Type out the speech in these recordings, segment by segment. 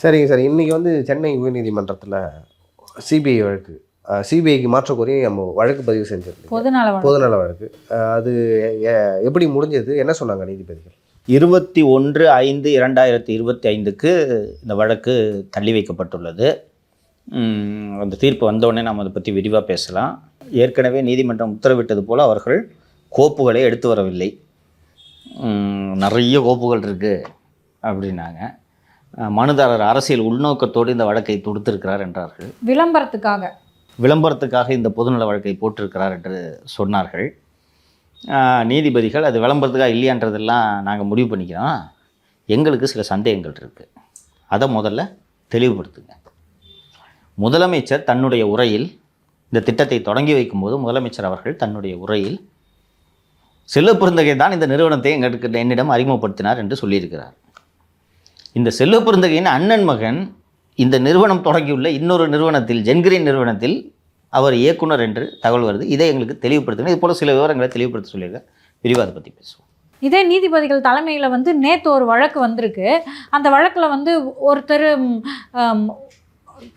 சரிங்க சார். இன்றைக்கி வந்து சென்னை உயர்நீதிமன்றத்தில் சிபிஐ வழக்கு. சிபிஐக்கு மாற்ற கோரி நம்ம வழக்கு பதிவு செஞ்சிருந்தோம் பொதுநல வழக்கு. பொதுநல வழக்கு. அது எப்படி முடிஞ்சது? என்ன சொன்னாங்க நீதிபதிகள்? இருபத்தி ஒன்று ஐந்து இரண்டாயிரத்தி இருபத்தி ஐந்துக்கு இந்த வழக்கு தள்ளி வைக்கப்பட்டுள்ளது. அந்த தீர்ப்பு வந்தவுடனே நாம் அதை பற்றி விரிவாக பேசலாம். ஏற்கனவே நீதிமன்றம் உத்தரவிட்டது போல் அவர்கள் கோப்புகளை எடுத்து வரவில்லை. நிறைய கோப்புகள் இருக்குது அப்படின்னாங்க. மனுதாரர் அரசியல் உள்நோக்கத்தோடு இந்த வழக்கை தொடுத்திருக்கிறார் என்றார்கள். விளம்பரத்துக்காக. விளம்பரத்துக்காக இந்த பொதுநல வழக்கை போட்டிருக்கிறார் என்று சொன்னார்கள். நீதிபதிகள் அது விளம்பரத்துக்காக இல்லையான்றதெல்லாம் நாங்கள் முடிவு பண்ணிக்கிறோம். எங்களுக்கு சில சந்தேகங்கள் இருக்குது அதை முதல்ல தெளிவுபடுத்துங்க. முதலமைச்சர் தன்னுடைய உரையில் இந்த திட்டத்தை தொடங்கி வைக்கும்போது முதலமைச்சர் அவர்கள் தன்னுடைய உரையில் செல்வ பெருந்தகை தான் இந்த நிறுவனத்தை எங்களுக்கு என்னிடம் அறிமுகப்படுத்தினார் என்று சொல்லியிருக்கிறார். இந்த செல்வ பெருந்தகையின் அண்ணன் மகன் இந்த நிறுவனம் தொடங்கியுள்ள இன்னொரு நிறுவனத்தில் ஜென்கிரீன் நிறுவனத்தில் அவர் இயக்குனர் என்று தகவல் வருது. இதை எங்களுக்கு தெளிவுபடுத்தணும் இது போல சில விவரங்களை தெளிவுபடுத்த சொல்லியிருக்கேன். விரிவாக அதை பற்றி பேசுவோம். இதே நீதிபதிகள் தலைமையில் வந்து நேற்று ஒரு வழக்கு வந்திருக்கு. அந்த வழக்கில் வந்து ஒருத்தர்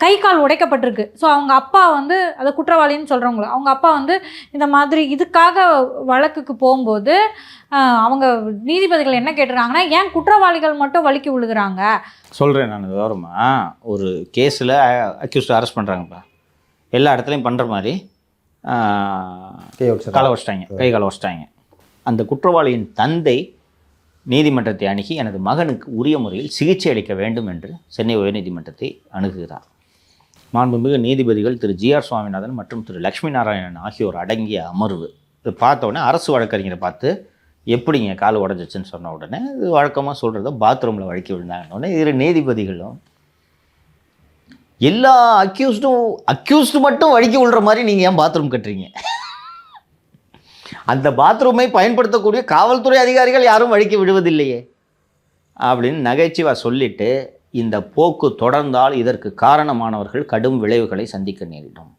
கை கால் உடைக்கப்பட்டிருக்கு. ஸோ அவங்க அப்பா வந்து அதை குற்றவாளின்னு சொல்கிறவங்கள அவங்க அப்பா வந்து இந்த மாதிரி இதுக்காக வழக்குக்கு போகும்போது அவங்க நீதிபதிகள் என்ன கேட்டிருக்காங்கன்னா ஏன் குற்றவாளிகள் மட்டும் வலிக்கு விழுகிறாங்க? சொல்கிறேன் நான் விவரமாக ஒரு கேஸில் அக்யூஸ்ட் அரெஸ்ட் பண்ணுறாங்கப்பா எல்லா இடத்துலையும் பண்ணுற மாதிரி காலை வச்சிட்டாங்க கை காலை வச்சிட்டாங்க. அந்த குற்றவாளியின் தந்தை நீதிமன்றத்தை அணுகி எனது மகனுக்கு உரிய முறையில் சிகிச்சை அளிக்க வேண்டும் என்று சென்னை உயர்நீதிமன்றத்தை அணுகுகிறார். மாண்புமிகு நீதிபதிகள் திரு ஜி ஆர் சுவாமிநாதன் மற்றும் திரு லக்ஷ்மி நாராயணன் ஆகியோர் அடங்கிய அமர்வு. இது பார்த்த உடனே அரசு வழக்கறிஞரை பார்த்து எப்படிங்க கால் உடஞ்சிச்சுன்னு சொன்ன உடனே இது வழக்கமாக சொல்கிறத பாத்ரூமில் வழுக்கி விழுந்தாங்கன்னு உடனே இரு நீதிபதிகளும் எல்லா அக்யூஸ்டும் அக்யூஸ்டு மட்டும் வழுக்கி விழுற மாதிரி நீங்கள் ஏன் பாத்ரூம் கட்டுறீங்க? அந்த பாத்ரூமை பயன்படுத்தக்கூடிய காவல்துறை அதிகாரிகள் யாரும் வழுக்கி விடுவதில்லையே அப்படின்னு நகைச்சுவா சொல்லிவிட்டு இந்த போக்கு தொடர்ந்தால் இதற்கு காரணமானவர்கள் கடும் விளைவுகளை சந்திக்க நேரிடும்.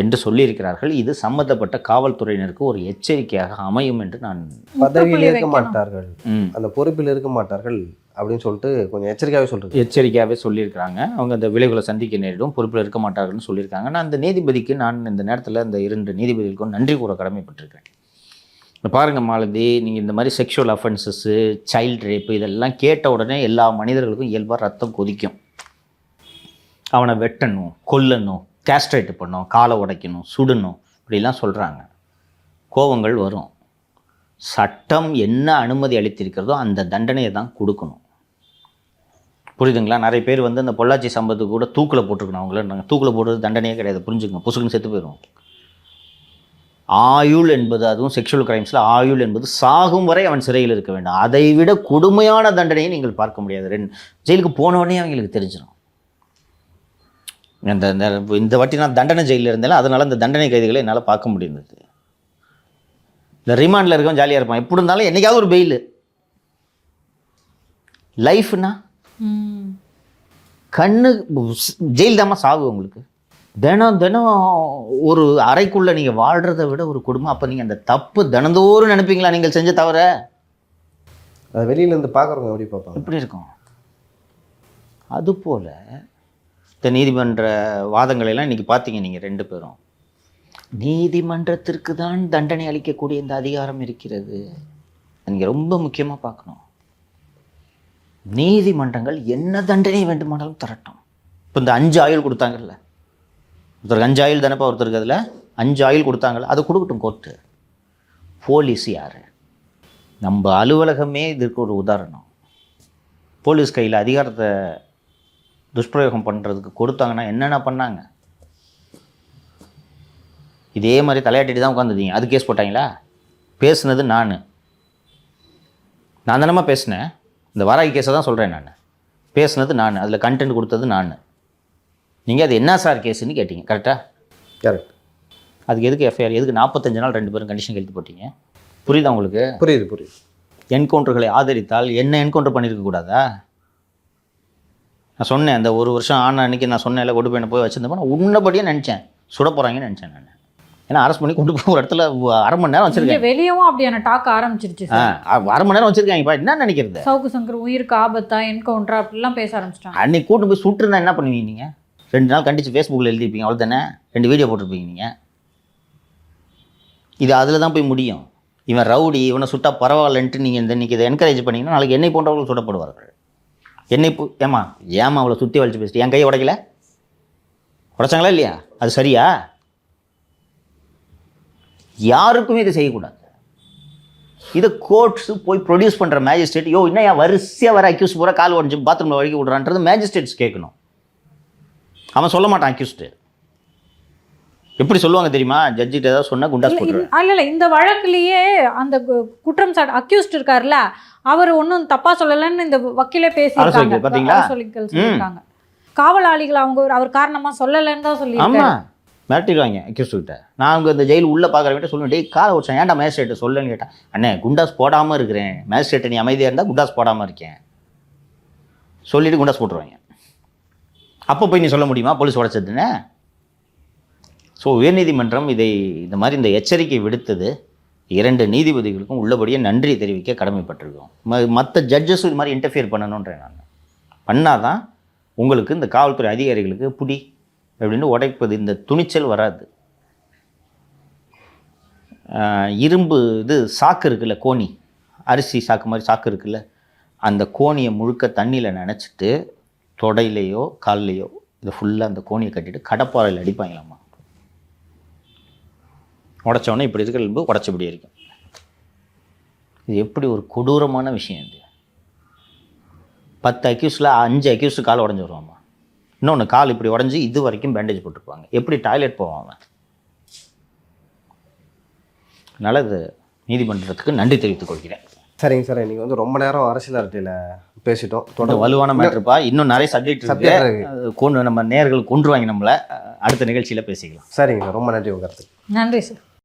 என்று சொல்லியிருக்கிறார்கள். இது சம்பந்தப்பட்ட காவல்துறையினருக்கு ஒரு எச்சரிக்கையாக அமையும் என்று நான் பதவியில் இருக்க. மாட்டார்கள். அந்த பொறுப்பில் இருக்க மாட்டார்கள் அப்படின்னு சொல்லிட்டு கொஞ்சம் எச்சரிக்கையாகவே சொல்றது. எச்சரிக்கையாகவே சொல்லியிருக்கிறாங்க. அவங்க அந்த விளைவுகளை சந்திக்க நேரிடும். பொறுப்பில் இருக்க மாட்டார்கள்னு சொல்லியிருக்காங்க. நான் அந்த நீதிபதிக்கு நான் இந்த நேரத்தில் இந்த இரண்டு நீதிபதிகளுக்கும் நன்றி கூற கடமைப்பட்டிருக்கேன் இப்போ பாருங்கள் மாலதி நீங்கள் இந்த மாதிரி செக்ஷுவல் அஃபென்சஸ்ஸு சைல்ட் ரேப்பு இதெல்லாம் கேட்ட உடனே எல்லா மனிதர்களுக்கும் இயல்பாக ரத்தம் கொதிக்கும். அவனை வெட்டணும் கொல்லணும் கேஸ்ட்ரேட் பண்ணணும் காலை உடைக்கணும் சுடணும் இப்படிலாம் சொல்கிறாங்க கோபங்கள் வரும். சட்டம் என்ன அனுமதி அளித்திருக்கிறதோ அந்த தண்டனையை தான் கொடுக்கணும். புரியுதுங்களா? நிறைய பேர் வந்து அந்த பொள்ளாச்சி சம்பவத்துக்கு கூட தூக்கில் போட்டிருக்கணும் அவங்கள. நாங்கள் தூக்கில் போடுறது தண்டனையே கிடையாது. புரிஞ்சுங்க புசுக்குன்னு செத்து போயிடும் ஆயுள் என்பது அதுவும் செக்ஷுவல் கிரைம்ஸில் ஆயுள் என்பது சாகும் வரை அவன் சிறையில் இருக்க வேண்டும். அதை விட கொடுமையான தண்டனையை நீங்கள் பார்க்க முடியாது. ரெண்டு ஜெயிலுக்கு போன உடனே அவங்களுக்கு தெரிஞ்சிடும் இந்த இந்த- வாட்டி நான் தண்டனை ஜெயிலில் இருந்தேன் அதனால அந்த தண்டனை கைதிகளை என்னால் பார்க்க முடிந்தது. இந்த ரிமாண்டில் இருக்கவன் ஜாலியாக இருப்பான். எப்படி இருந்தாலும் என்னைக்காவது ஒரு பெயில் லைஃப்னா. கண்ணு ஜெயில் தாம்மா சாவு உங்களுக்கு. தினம் தினம் ஒரு அறைக்குள்ளே நீங்கள் வாழ்கிறத விட ஒரு குடும்பம் அப்போ நீங்கள் அந்த தப்பு தினந்தோறும் நினைப்பீங்களா நீங்கள் செஞ்ச தவிர அது வெளியில இருந்து பார்க்குறவங்க எப்படி பார்ப்பாங்க? எப்படி இருக்கும்? அதுபோல் இந்த நீதிமன்ற வாதங்களை எல்லாம் இன்றைக்கி பார்த்தீங்க நீங்கள் ரெண்டு பேரும். நீதிமன்றத்திற்கு தான் தண்டனை அளிக்கக்கூடிய இந்த அதிகாரம் இருக்கிறது. நீங்கள் ரொம்ப முக்கியமாக பார்க்கணும். நீதிமன்றங்கள் என்ன தண்டனை வேண்டுமானாலும் தரட்டும். இப்போ இந்த அஞ்சு ஆயுள் கொடுத்தாங்கல்ல? ஒருத்தருக்கு அஞ்சு ஆயில் தானேப்பா ஒருத்தருக்கு அதில்? அஞ்சு ஆயில் கொடுத்தாங்கல்ல அதை கொடுக்கட்டும் கோர்ட்டு போலீஸ் யார்? நம்ம அலுவலகமே இதற்கு ஒரு உதாரணம். போலீஸ் கையில் அதிகாரத்தை துஷ்பிரயோகம் பண்ணுறதுக்கு கொடுத்தாங்கன்னா என்னென்ன பண்ணாங்க? இதே மாதிரி தலையாட்டிட்டு தான் உட்காந்துருந்தீங்க அது கேஸ் போட்டாங்களா? பேசுனது நான். நான் தானம்மா பேசினேன்? இந்த வாராகி கேஸை தான் சொல்கிறேன் நான். பேசுனது நான். அதில் கண்டென்ட் கொடுத்தது நான். நீங்கள் அது என்ன சார் கேஸுன்னு கேட்டீங்க கரெக்டாக கரெக்ட் அதுக்கு எதுக்கு எஃப்ஐஆர் எதுக்கு நாற்பத்தஞ்சு நாள் ரெண்டு பேரும் கண்டிஷன் கழித்து போட்டீங்க? புரியுதா உங்களுக்கு? புரியுது புரியுது. என்கவுண்டர்களை ஆதரித்தால் என்ன என்கவுண்டர் பண்ணியிருக்க கூடாதா? நான் சொன்னேன் அந்த ஒரு வருஷம் ஆன அன்னைக்கு நான் சொன்னேன்ல கொண்டு போய் என்னை போய் வச்சிருந்தப்போ நான் உன்னபடியே நினச்சேன். சுட போகிறாங்கன்னு நினச்சேன் நான். ஏன்னா அரெஸ்ட் பண்ணி கொண்டு போய் ஒரு இடத்துல அரை மணி நேரம் இங்க வச்சிருக்காங்க வெளியவும் அப்படியான டாக் ஆரம்பிச்சிருச்சு ஆ, அரை மணி நேரம் வச்சிருக்காங்கப்பா என்ன நினைக்கிறது? சவுக்கு சங்கர் உயிருக்கு ஆபத்தா என்கவுண்டர் அப்படிலாம் பேச ஆரம்பிச்சிட்டாங்க. அன்னைக்கு கூட்டு போய் சுட்டுருந்தா என்ன பண்ணுவீங்க நீங்கள் ரெண்டு நாள் கண்டித்து ஃபேஸ்புக்கில் எழுதியிருப்பீங்க அவ்வளோ தானே ரெண்டு வீடியோ போட்டிருப்பீங்க நீங்கள் இது அதில் தான் போய் முடியும். இவன் ரவுடி இவனை சுட்டா பரவாயில்லன்ட்டு நீங்கள் இந்த இன்னைக்கு இதை என்கரேஜ் பண்ணிங்கன்னா நாளைக்கு என்னை போன்றவர்கள் சுடப்படுவார்கள். என்னை போ ஏமா ஏமா அவளை சுற்றி வலிச்சு பேசிட்டு என் கையை உடைக்கல? உடைச்சாங்களா இல்லையா? அது சரியா? யாருக்குமே இதை செய்யக்கூடாது. இதை கோர்ட்ஸு போய் ப்ரொடியூஸ் பண்ணுற மேஜிஸ்ட்ரேட் யோ இன்னும் என் வரிசையாக வர அக்யூஸ் பூரா கால் உடஞ்சி பாத்ரூமில் வழுக்கி விட்றான்றது மேஜிஸ்ட்ரேட்ஸ் கேட்கணும். அவன் சொல்ல மாட்டான் அக்யூஸ்டு எப்படி சொல்லுவாங்க தெரியுமா? ஜட்ஜிட்ட ஏதாவது சொன்னா குண்டாஸ் போட்டுருவேன். இல்ல இல்ல இந்த வழக்குலயே அந்த குற்றம் சாட் அக்யூஸ்ட் இருக்காருல்ல அவர் ஒன்றும் தப்பா சொல்லலைன்னு இந்த வக்கீலே பேசியிருக்காங்க. அரசு பாத்தீங்களா? சொல்லியிருக்காங்க. காவலாளிகள் அவங்க அவர் காரணமா சொல்லலைன்னு தான் சொல்லியிருக்காரு. ஆமாம் மிரட்டிடுவாங்க அக்யூஸ்ட் கிட்ட. நான் அவங்க இந்த ஜெயில் உள்ளே பார்க்குறவங்கிட்ட சொல்லுவேன் டேய் காலை வச்சேன் ஏன்டா மேஜிஸ்ட்ரேட்டை சொல்லுன்னு கேட்டேன் அண்ணே குண்டாஸ் போடாமல் இருக்கிறேன். மேஜிஸ்ட்ரேட்டை நீ அமைதியாக இருந்தால் குண்டாஸ் போடாமல் இருக்கேன். சொல்லிட்டு குண்டாஸ் போட்டுருவாங்க. அப்போ போய் நீ சொல்ல முடியுமா? போலீஸ் உடைச்சதுன்னு? ஸோ உயர்நீதிமன்றம் இதை இந்த மாதிரி இந்த எச்சரிக்கை விடுத்தது. இரண்டு நீதிபதிகளுக்கும் உள்ளபடியே நன்றி தெரிவிக்க கடமைப்பட்டிருக்கோம். ம மற்ற ஜட்ஜஸும் இது மாதிரி இன்டர்ஃபியர் பண்ணணுன்றேன் நான். பண்ணாதான் உங்களுக்கு இந்த காவல்துறை அதிகாரிகளுக்கு புடி அப்படின்னு உடைப்பது இந்த துணிச்சல் வராது. இரும்பு இது சாக்கு இருக்குல்ல கோணி. அரிசி சாக்கு மாதிரி சாக்கு இருக்குல்ல. அந்த கோணியை முழுக்க தண்ணியில் நினச்சிட்டு தொடையிலையோ கால்லையோ இதை ஃபுல்லாக அந்த கோணியை கட்டிட்டு கடப்பாறையில் அடிப்பாங்களாம்மா. உடச்சோடனே இப்படி இருக்கிற எலும்பு உடச்சபடி இருக்கும். இது எப்படி ஒரு கொடூரமான விஷயம் இது. பத்து அக்யூஸில் அஞ்சு அக்யூஸு கால் உடஞ்சி வருவாம்மா. இன்னொன்று கால் இப்படி உடஞ்சி இது வரைக்கும் பேண்டேஜ் போட்டிருப்பாங்க. எப்படி டாய்லெட் போவான் அவன்? அதனால் இது நீதிமன்றத்துக்கு நன்றி தெரிவித்துக் கொள்கிறேன். சரிங்க சார் இன்றைக்கி வந்து ரொம்ப நேரம் அரசியல் அரட்டையில் பேசிட்டோம். தொடர்ந்து. வலுவான மேட்ருப்பா இன்னும் நிறைய சப்ஜெக்ட் இருக்கு. அது கொண்டு நம்ம நேர்கள் கொண்டுருவாங்க நம்மளை அடுத்த நிகழ்ச்சியில் பேசிக்கலாம். சரிங்க சார். ரொம்ப நன்றி உங்கள் கருத்துக்கு நன்றி சார்.